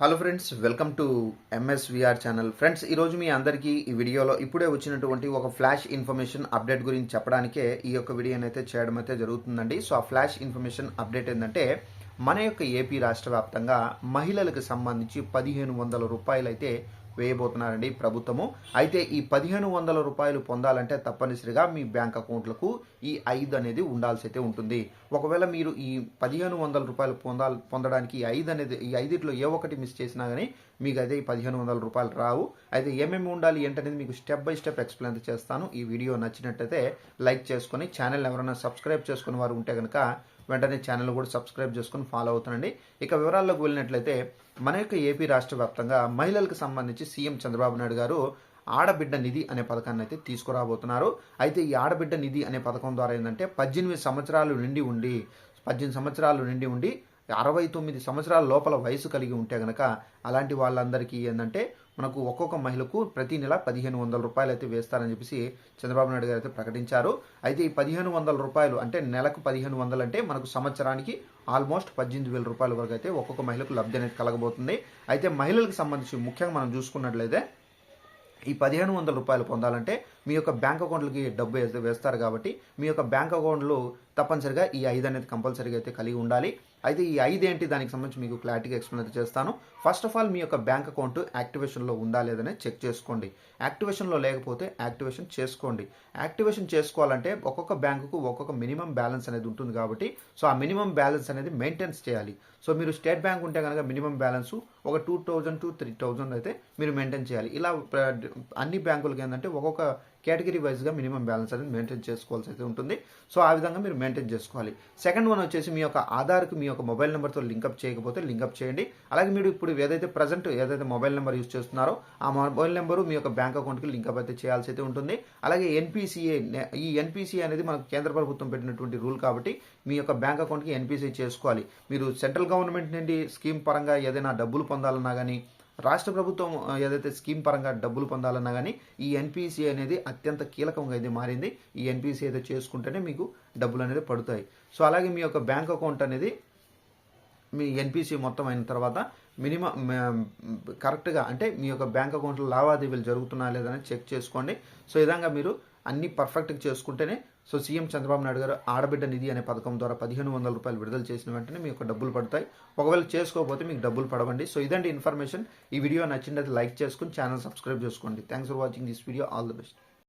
Hello friends welcome to MSVR channel friends ఈరోజు మీ అందరికీ ఈ వీడియోలో ఇప్పుడే వచ్చినటువంటి ఒక ఫ్లాష్ ఇన్ఫర్మేషన్ అప్డేట్ గురించి చెప్పడానికే ఈ యొక్క వీడియోని అయితే చేయడం అయితే జరుగుతుందండి. సో ఆ ఫ్లాష్ ఇన్ఫర్మేషన్ అప్డేట్ ఏంటంటే మన యొక్క ఏపీ రాష్ట్ర వ్యాప్తంగా మహిళలకు సంబంధించి పదిహేను వందల రూపాయలు అయితే వేయబోతున్నారండి ప్రభుత్వము. అయితే ఈ పదిహేను వందల రూపాయలు పొందాలంటే తప్పనిసరిగా మీ బ్యాంక్ అకౌంట్లకు ఈ ఐదు అనేది ఉండాల్సి అయితే ఉంటుంది. ఒకవేళ మీరు ఈ పదిహేను వందల రూపాయలు పొందాలి పొందడానికి ఈ ఐదు అనేది ఈ ఐదిట్లో ఏ ఒకటి మిస్ చేసినా కానీ మీకు అయితే ఈ పదిహేను వందల రూపాయలు రావు. అయితే ఏమేమి ఉండాలి ఏంటనేది మీకు స్టెప్ బై స్టెప్ ఎక్స్ప్లెయిన్ చేస్తాను. ఈ వీడియో నచ్చినట్టయితే లైక్ చేసుకొని ఛానల్ ఎవరైనా సబ్స్క్రైబ్ చేసుకున్న వారు ఉంటే కనుక వెంటనే ఛానల్ కూడా సబ్స్క్రైబ్ చేసుకుని ఫాలో అవుతానండి ఇక వివరాల్లోకి వెళ్ళినట్లయితే మన యొక్క ఏపీ రాష్ట్ర వ్యాప్తంగా మహిళలకు సంబంధించి సీఎం చంద్రబాబు నాయుడు గారు ఆడబిడ్డ నిధి అనే పథకాన్ని అయితే తీసుకురాబోతున్నారు. అయితే ఈ ఆడబిడ్డ నిధి అనే పథకం ద్వారా ఏంటంటే పద్దెనిమిది సంవత్సరాలు నిండి ఉండి పద్దెనిమిది సంవత్సరాలు నిండి ఉండి అరవై తొమ్మిది సంవత్సరాల లోపల వయసు కలిగి ఉంటే గనక అలాంటి వాళ్ళందరికీ ఏంటంటే మనకు ఒక్కొక్క మహిళకు ప్రతి నెల పదిహేను వందల రూపాయలు అయితే వేస్తారని చెప్పేసి చంద్రబాబు నాయుడు గారు అయితే ప్రకటించారు. అయితే ఈ పదిహేను వందల రూపాయలు అంటే నెలకు పదిహేను వందలు అంటే మనకు సంవత్సరానికి ఆల్మోస్ట్ పద్దెనిమిది వేల రూపాయల వరకు అయితే ఒక్కొక్క మహిళకు లబ్ధి అనేది కలగబోతుంది. అయితే మహిళలకు సంబంధించి ముఖ్యంగా మనం చూసుకున్నట్లయితే ఈ పదిహేను వందల రూపాయలు పొందాలంటే మీ యొక్క బ్యాంక్ అకౌంట్లకి డబ్బు వేస్తారు కాబట్టి మీ యొక్క బ్యాంక్ అకౌంట్లు తప్పనిసరిగా ఈ ఐదు అనేది కంపల్సరీగా అయితే కలిగి ఉండాలి. అయితే ఈ ఐదు ఏంటి? దానికి సంబంధించి మీకు క్లారిటీగా ఎక్స్ప్లెయిన్ అయితే చేస్తాను. ఫస్ట్ ఆఫ్ ఆల్ మీ యొక్క బ్యాంక్ అకౌంట్ యాక్టివేషన్లో ఉందా లేదనే చెక్ చేసుకోండి. యాక్టివేషన్లో లేకపోతే యాక్టివేషన్ చేసుకోండి. యాక్టివేషన్ చేసుకోవాలంటే ఒక్కొక్క బ్యాంకుకు ఒక్కొక్క మినిమం బ్యాలెన్స్ అనేది ఉంటుంది కాబట్టి సో ఆ మినిమం బ్యాలెన్స్ అనేది మెయింటెన్స్ చేయాలి. సో మీరు స్టేట్ బ్యాంక్ ఉంటే కనుక మినిమం బ్యాలెన్స్ ఒక two thousand to three thousand అయితే మీరు మెయింటైన్ చేయాలి. ఇలా అన్ని బ్యాంకులకి ఏంటంటే ఒక్కొక్క కేటగిరీ వైజ్గా మినిమం బ్యాలెన్స్ అనేది మెయింటైన్ చేసుకోవాల్సి అయితే ఉంటుంది. సో ఆ విధంగా మీరు మెయింటైన్ చేసుకోవాలి. సెకండ్ వన్ వచ్చేసి మీ యొక్క ఆధార్కి మీ యొక్క మొబైల్ నెంబర్తో లింకప్ చేయకపోతే లింకప్ చేయండి. అలాగే మీరు ఇప్పుడు ఏదైతే ప్రజెంట్ ఏదైతే మొబైల్ నెంబర్ యూస్ చేస్తున్నారో ఆ మొబైల్ నెంబరు మీ యొక్క బ్యాంక్ అకౌంట్కి లింకప్ అయితే చేయాల్సి అయితే ఉంటుంది. అలాగే ఎన్పిసిఏ ఈ ఎన్పిసిఏ అనేది మనకు కేంద్ర ప్రభుత్వం పెట్టినటువంటి రూల్ కాబట్టి మీ యొక్క బ్యాంక్ అకౌంట్కి ఎన్పిసిఐ చేసుకోవాలి. మీరు సెంట్రల్ గవర్నమెంట్ నుండి స్కీమ్ పరంగా ఏదైనా డబ్బులు పొందాలన్నా కానీ రాష్ట్ర ప్రభుత్వం ఏదైతే స్కీమ్ పరంగా డబ్బులు పొందాలన్నా కానీ ఈ ఎన్పిసి అనేది అత్యంత కీలకంగా అయితే మారింది. ఈ ఎన్పిసి అయితే చేసుకుంటేనే మీకు డబ్బులు అనేది పడుతాయి. సో అలాగే మీ యొక్క బ్యాంక్ అకౌంట్ అనేది మీ ఎన్పిసి మొత్తం అయిన తర్వాత మినిమం కరెక్ట్గా అంటే మీ యొక్క బ్యాంక్ అకౌంట్లో లావాదేవీలు జరుగుతున్నా లేదని చెక్ చేసుకోండి. సో విధంగా మీరు అన్ని పర్ఫెక్ట్గా చేసుకుంటేనే సో సీఎం చంద్రబాబు నాయుడు గారు ఆడబిడ్డ నిధి అనే పథకం ద్వారా పదిహేను వందల రూపాయలు విడుదల చేసిన వెంటనే మీకు డబ్బులు పడతాయి. ఒకవేళ చేసుకోకపోతే మీకు డబ్బులు పడవండి. సో ఇదండి ఇన్ఫర్మేషన్ ఈ వీడియో నచ్చినట్లయితే లైక్ చేసుకుని ఛానల్ సబ్స్క్రైబ్ చేసుకోండి. Thanks for watching this video all the best